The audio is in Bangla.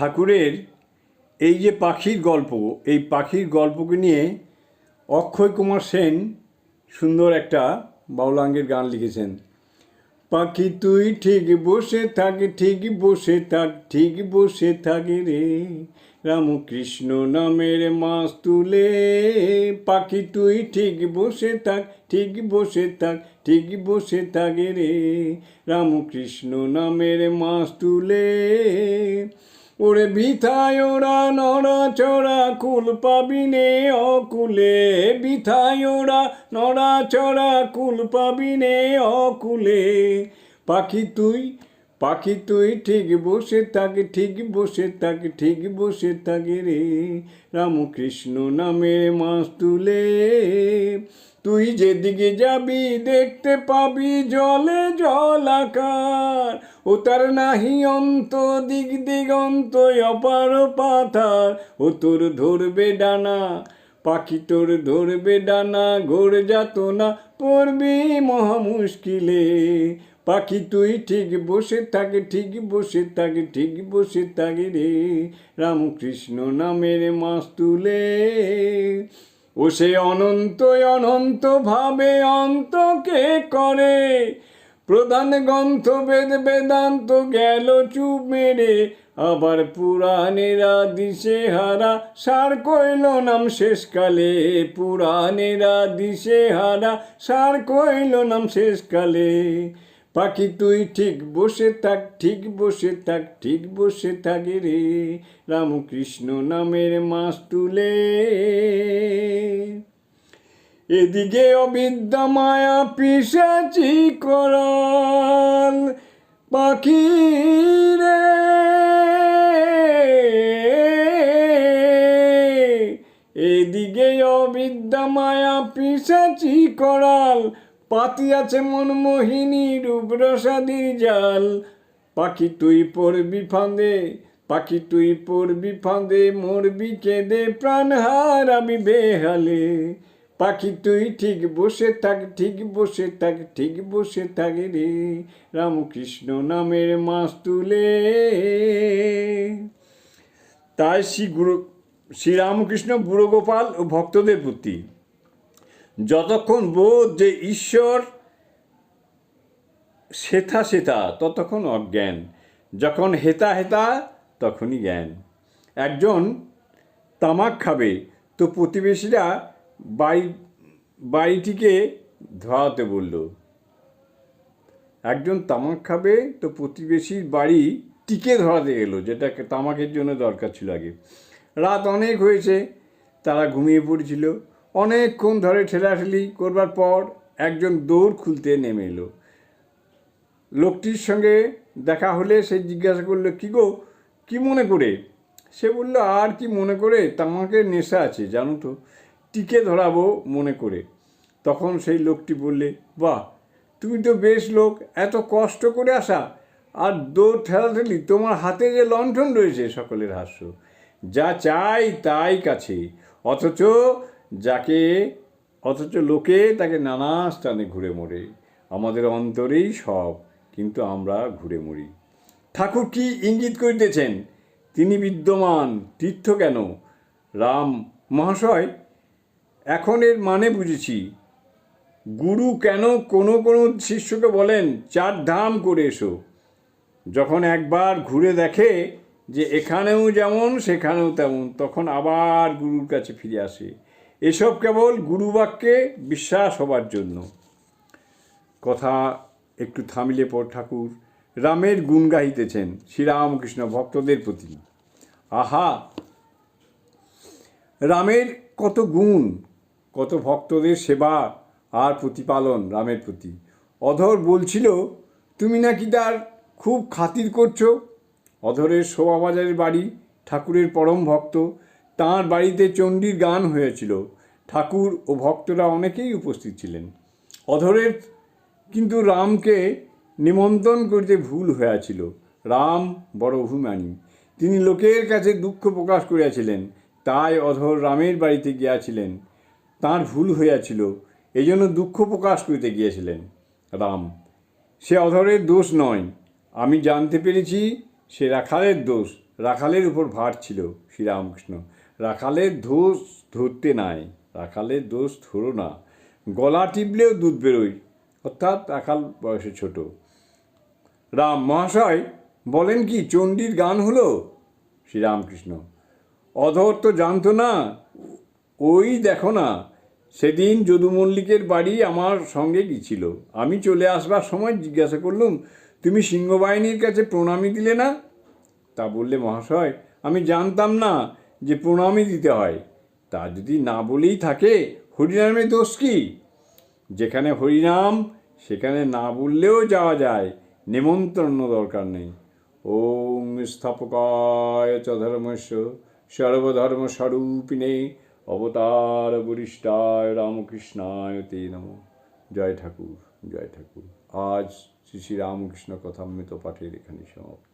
ঠাকুরের এই যে পাখির গল্প, এই পাখির গল্পকে নিয়ে অক্ষয় কুমার সেন সুন্দর একটা বাউলাঙ্গের গান লিখেছেন। পাখি তুই ঠিক বসে থাক, ঠিক বসে থাক, ঠিক বসে থাকে রে। রামকৃষ্ণ নামের মাছ তুলে। পাখি তুই ঠিক বসে থাক, ঠিক বসে থাক, ঠিক বসে থাকে রে। রামকৃষ্ণ নামের মাছ তুলে। ওরে বিথায় ওরা নড়া চড়া, কুল পাবি নে অকুলে। বিথায় ওরা নড়া চড়া, কুল পাবি নে অকুলে। পাখি তুই পাখি তুই ঠিক বসে থাক, ঠিক বসে থাক, ঠিক বসে থাকে রে। রামকৃষ্ণ নামের মাছ তুলে। তুই যেদিকে যাবি দেখতে পাবি জলে জলাকার ও তার নাহি অন্ত দিক দিগন্ত, অপার পাথার ও তোর ধরবে ডানা, পাখি তোর ধরবে ডানা, ঘোর যাত না পড়বি মহা মুশকিলে। পাখি তুই ঠিক বসে থাকে, ঠিক বসে থাকে, ঠিক বসে থাকে রে। রামকৃষ্ণ নামের মাছ তুলে। ও সে অনন্ত অনন্ত ভাবে অন্তকে করে। প্রধান গ্রন্থ বেদ বেদান্ত গেল চুপ মেরে। আবার পুরাণেরা দিশে হারা সার কইল নাম শেষকালে। পুরাণেরা দিশে হারা সার কইল নাম শেষকালে। পাখি তুই ঠিক বসে থাক, ঠিক বসে থাক, ঠিক বসে থাকে রে। রামকৃষ্ণ নামের মাস তুলে। এদিকে অবিদ্যা মায়া পিসাচি করাল পাখি রে এদিকে অবিদ্যা মায়া পিসাচি করাল পাতি আছে মনমোহিনী রূপরসাদি জাল। পাখি তুই পড়বি ফাঁদে, পাখি তুই পড়বি ফাঁদে, মরবি কেঁদে প্রাণ হারাবি বেহালে। পাখি তুই ঠিক বসে থাক, ঠিক বসে থাক, ঠিক বসে থাক রে, রামকৃষ্ণ নামের মাছ তুলে। তাই শ্রী গুরু শ্রীরামকৃষ্ণ বুড়োগোপাল ও ভক্তদের প্রতি যতক্ষণ বোধ যে ঈশ্বর সেথা সেথা, ততক্ষণ অজ্ঞান। যখন হেতা হেতা, তখনই জ্ঞান। একজন তামাক খাবে, তো প্রতিবেশীরা বাড়ি, বাড়িটিকে ধরাতে বলল, একজন তামাক খাবে, তো প্রতিবেশীর বাড়ি টিকে ধরাতে গেলো, যেটা তামাকের জন্য দরকার ছিল আগে। রাত অনেক হয়েছে, তারা ঘুমিয়ে পড়েছিল। অনেকক্ষণ ধরে ঠেলাঠেলি করবার পর একজন দৌড় খুলতে নেমে এলো। লোকটির সঙ্গে দেখা হলে সে জিজ্ঞাসা করল, কী গো, কী মনে করে? সে বলল, আর কি মনে করে? তামাকের নেশা আছে, জানো তো। টিকে ধরাবো মনে করে। তখন সেই লোকটি বললে, বাহ, তুমি তো বেশ লোক, এত কষ্ট করে আসা। আর দৌড় ঠেলাঠেলি, তোমার হাতে যে লণ্ঠন রয়েছে, সকলের হাস্য। যা চাই তাই কাছে, অথচ যাকে অথচ লোকে তাকে নানা স্থানে ঘুরে মরে। আমাদের অন্তরেই সব, কিন্তু আমরা ঘুরে মরি। ঠাকুর কি ইঙ্গিত করিতেছেন? তিনি বিদ্যমান, তীর্থ কেন? রাম মহাশয়, এখন এর মানে বুঝেছি। গুরু কেন কোনো কোনো শিষ্যকে বলেন, চার ধাম করে এসো। যখন একবার ঘুরে দেখে যে এখানেও যেমন, সেখানেও তেমন, তখন আবার গুরুর কাছে ফিরে আসে। এসব কেবল গুরুবাক্যে বিশ্বাস হবার জন্য। কথা একটু থামিলে পর ঠাকুর রামের গুণ গাইতেছেন শ্রীরামকৃষ্ণ ভক্তদের প্রতি। আহা! রামের কত গুণ, কত ভক্তদের সেবা আর প্রতিপালন রামের প্রতি। অধর বলছিল, তুমি নাকি তার খুব খাতির করছ? অধরের শোভাবাজারের বাড়ি ঠাকুরের পরম ভক্ত তাঁর বাড়িতে চণ্ডীর গান হয়েছিল। ঠাকুর ও ভক্তরা অনেকেই উপস্থিত ছিলেন। অধরের কিন্তু রামকে নিমন্ত্রণ করিতে ভুল হয়েছিল। রাম বড় অভিমানী। তিনি লোকের কাছে দুঃখ প্রকাশ করিয়াছিলেন। তাই অধর রামের বাড়িতে গিয়াছিলেন। তার ভুল হইয়াছিল। এই জন্য দুঃখ প্রকাশ করিতে গিয়েছিলেন রাম। সে অধরের দোষ নয়। আমি জানতে পেরেছি সে রাখালের দোষ। রাখালের উপর ভার ছিল শ্রীরামকৃষ্ণ। রাখালের দোষ ধরতে নাই রাখালের দোষ ধরো না। গলা টিপলেও দুধ বেরোয়, অর্থাৎ রাখাল বয়সে ছোট। রাম মহাশয় বলেন কি, চণ্ডীর গান হলো? শ্রীরামকৃষ্ণ, অধর তো জানতো না, ওই দেখো না, সেদিন যদু মল্লিকের বাড়ি আমার সঙ্গে গিয়েছিল। আমি চলে আসবার সময় জিজ্ঞাসা করলুম, তুমি সিংহবাহিনীর কাছে প্রণামী দিলে না? তা বললে, মহাশয়, আমি জানতাম না যে প্রণামই দিতে হয়, তা যদি না বলেই থাকে, হরিনামে দোষ কি? যেখানে হরিনাম, সেখানে না বললেও যাওয়া যায়, নেমন্ত্রণ দরকার নেই। ওম স্থাপকায় চ সর্বধর্ম স্বরূপিণে অবতার বরিষ্ঠায় রামকৃষ্ণায় তে নম। জয় ঠাকুর জয় ঠাকুর। আজ শ্রী শ্রী রামকৃষ্ণ কথামৃত পাঠের এখানে সমাপ্ত।